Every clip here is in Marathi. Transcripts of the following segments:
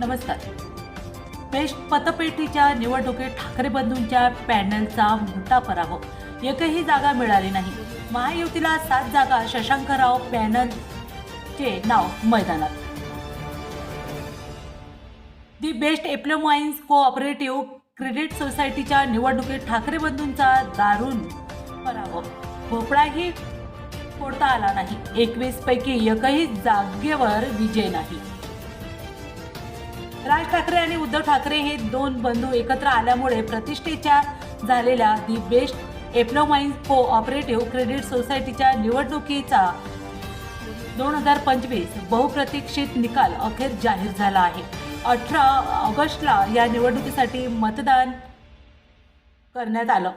नमस्कार. बेस्ट पतपेटीच्या निवडणुकीत ठाकरे बंधूंच्या पॅनलचा मोठा पराभव. एकही जागा मिळाली नाही. महायुतीला सात जागा शशांकराव पॅनलचे नाव मैदानात. The best employees cooperative credit सोसायटीच्या निवडणुकीत ठाकरे बंधूंचा दारुण पराभव. भोपळाही फोडता आला नाही. एकवीस पैकी एकही जागेवर विजय नाही. राज ठाकरे आणि उद्धव ठाकरे हे दोन बंधू एकत्र आल्यामुळे प्रतिष्ठेच्या झालेल्या the best employees cooperative credit सोसायटीच्या निवडणुकीचा दोन हजार पंचवीस बहुप्रतीक्षित निकाल अखेर जाहीर झाला आहे. अठरा ऑगस्टला या निवडणुकीसाठी मतदान करण्यात आलं.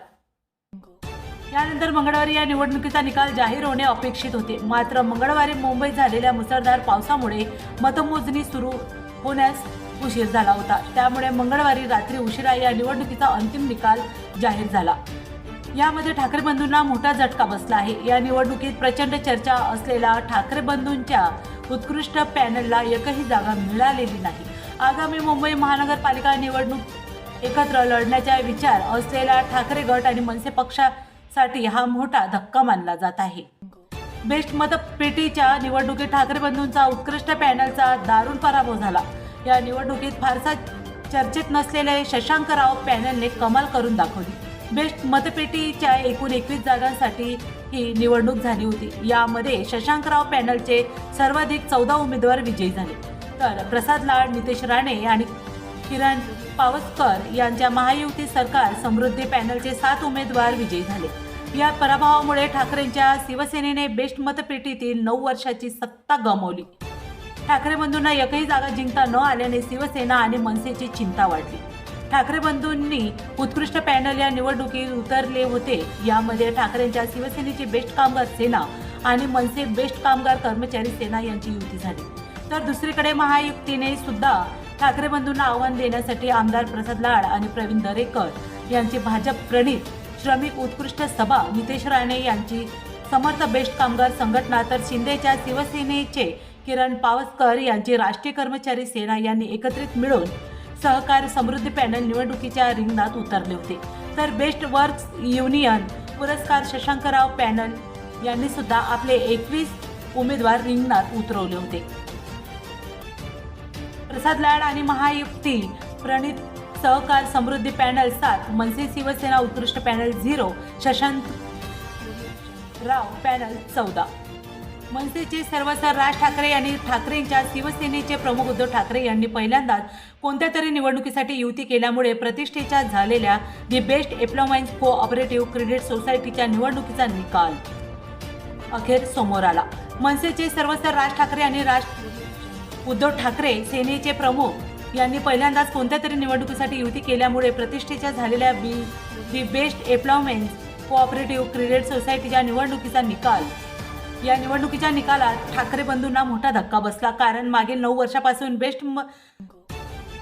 यानंतर मंगळवारी या निवडणुकीचा निकाल जाहीर होणे अपेक्षित होते. मात्र मंगळवारी मुंबईत झालेल्या मुसळधार पावसामुळे मतमोजणी सुरू होण्यास उशीर झाला होता. त्यामुळे मंगळवारी रात्री उशिरा या निवडणुकीचा अंतिम निकाल जाहीर झाला. यामध्ये ठाकरे बंधूंना मोठा झटका बसला आहे. या निवडणुकीत प्रचंड चर्चा असलेल्या ठाकरे बंधूंच्या उत्कृष्ट पॅनलला एकही जागा मिळालेली नाही. आगामी मुंबई महानगरपालिका निवडणूक एकत्र लढण्याचा विचार असलेला ठाकरे गट आणि मनसे पक्षासाठी हा मोठा धक्का मानला जात आहे. बेस्ट मतपेटीच्या निवडणुकीत ठाकरे बंधूंचा उत्कृष्ट पॅनलचा दारुण पराभव झाला. या निवडणुकीत फारसा चर्चेत नसलेले शशांकराव पॅनलने कमाल करून दाखवली. बेस्ट मतपेटीच्या एकूण एकवीस जागांसाठी ही निवडणूक झाली होती. यामध्ये शशांकराव पॅनलचे सर्वाधिक चौदा उमेदवार विजयी झाले. तर प्रसाद लाड नितेश राणे आणि किरण पावसकर यांच्या महायुती सरकार समृद्धी पॅनलचे सात उमेदवार विजयी झाले. या पराभवामुळे ठाकरेंच्या शिवसेनेने बेस्ट मतपेटीतील नऊ वर्षाची सत्ता गमावली. ठाकरे बंधूंना एकही जागा जिंकता न आल्याने शिवसेना आणि मनसेची चिंता वाढली. ठाकरे बंधूंनी उत्कृष्ट पॅनल या निवडणुकीत उतरले होते. यामध्ये ठाकरेंच्या शिवसेनेची बेस्ट कामगार सेना आणि मनसे बेस्ट कामगार कर्मचारी सेना यांची युती झाली. तर दुसरीकडे महायुक्तीने सुद्धा ठाकरे बंधूंना आव्हान देण्यासाठी आमदार प्रसाद लाड आणि प्रवीण दरेकर यांची भाजप प्रणित श्रमिक उत्कृष्ट सभा नितेश राणे यांची समर्थ बेस्ट कामगार संघटना तर शिंदेच्या शिवसेनेचे किरण पावसकर यांची राष्ट्रीय कर्मचारी सेना यांनी एकत्रित मिळून सहकार समृद्धी पॅनल निवडणुकीच्या रिंगणात उतरले होते. तर बेस्ट वर्क्स युनियन पुरस्कार शशांकराव पॅनल यांनी सुद्धा आपले एकवीस उमेदवार रिंगणात उतरवले होते. प्रसाद लाड आणि महायुक्ती प्रणित सहकार समृद्धी पॅनल सात मनसे शिवसेना उत्कृष्ट panel zero Shashank Rao panel चौदा. मनसेचे सर्वसर राज ठाकरे आणि ठाकरेंच्या शिवसेनेचे प्रमुख उद्धव ठाकरे यांनी पहिल्यांदाच कोणत्या तरी निवडणुकीसाठी युती केल्यामुळे प्रतिष्ठेच्या झालेल्या the best cooperative credit सोसायटीच्या निवडणुकीचा निकाल. अखेर समोर आला. मनसेचे सर्वसर राज ठाकरे आणि राज उद्धव ठाकरे सेनेचे प्रमुख यांनी पहिल्यांदाच कोणत्या तरी निवडणुकीसाठी युती केल्यामुळे प्रतिष्ठेच्या झालेल्या B the best employment cooperative credit सोसायटीच्या निवडणुकीचा निकाल. या निवडणुकीच्या निकालात ठाकरे बंधूंना मोठा धक्का बसला. कारण मागील नऊ वर्षापासून बेस्ट म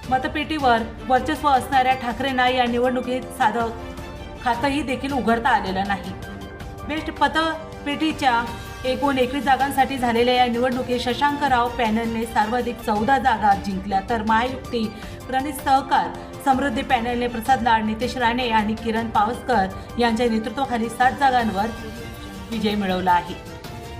मतपेटीवर वर्चस्व असणाऱ्या ठाकरेंना या निवडणुकीत साधं खातंही देखील उघडता आलेलं नाही. बेस्ट पतपेटीच्या एकूण एकवीस जागांसाठी झालेल्या या निवडणुकीत शशांकराव पॅनलने सर्वाधिक चौदा जागा जिंकल्या. तर महायुक्ती प्रणित सहकार समृद्धी पॅनलने प्रसाद लाड नितेश राणे आणि किरण पावसकर यांच्या नेतृत्वाखाली सात जागांवर विजय मिळवला आहे.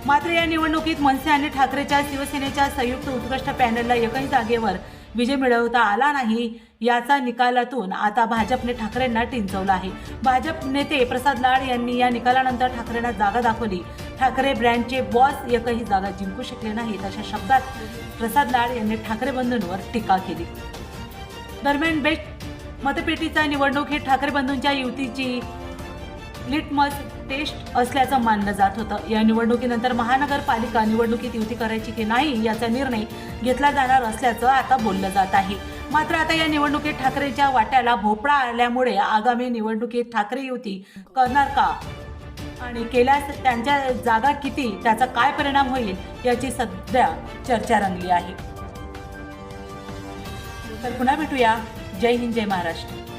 मात्र या निवडणुकीत मनसे आणि ठाकरेच्या शिवसेनेच्या संयुक्त उत्कृष्ट पॅनलला एकही जागेवर विजय मिळवता आला नाही याचा निकालातून आता भाजपने ठाकरेंना टिंचवलं आहे. भाजप नेते प्रसाद लाड यांनी या निकालानंतर ठाकरेंना जागा दाखवली. ठाकरे ब्रँडचे बॉस एकही जागा जिंकू शकले नाहीत अशा शब्दात प्रसाद लाड यांनी ठाकरे बंधूंवर टीका केली. दरम्यान बेस्ट मतपेटीचा निवडणूक हे ठाकरे बंधूंच्या युतीची लिटमस टेस्ट असल्याचं मानलं जात होतं. या निवडणुकीनंतर महानगरपालिका निवडणुकीत युती करायची की नाही याचा निर्णय घेतला जाणार असल्याचं आता बोललं जात आहे. मात्र आता या निवडणुकीत ठाकरेंच्या वाट्याला भोपळा आल्यामुळे आगामी निवडणुकीत ठाकरे युती करणार का? आणि केल्यास त्यांच्या जागा किती? त्याचा काय परिणाम होईल? याची सध्या चर्चा रंगली आहे. तर पुन्हा भेटूया. जय हिंद जय महाराष्ट्र.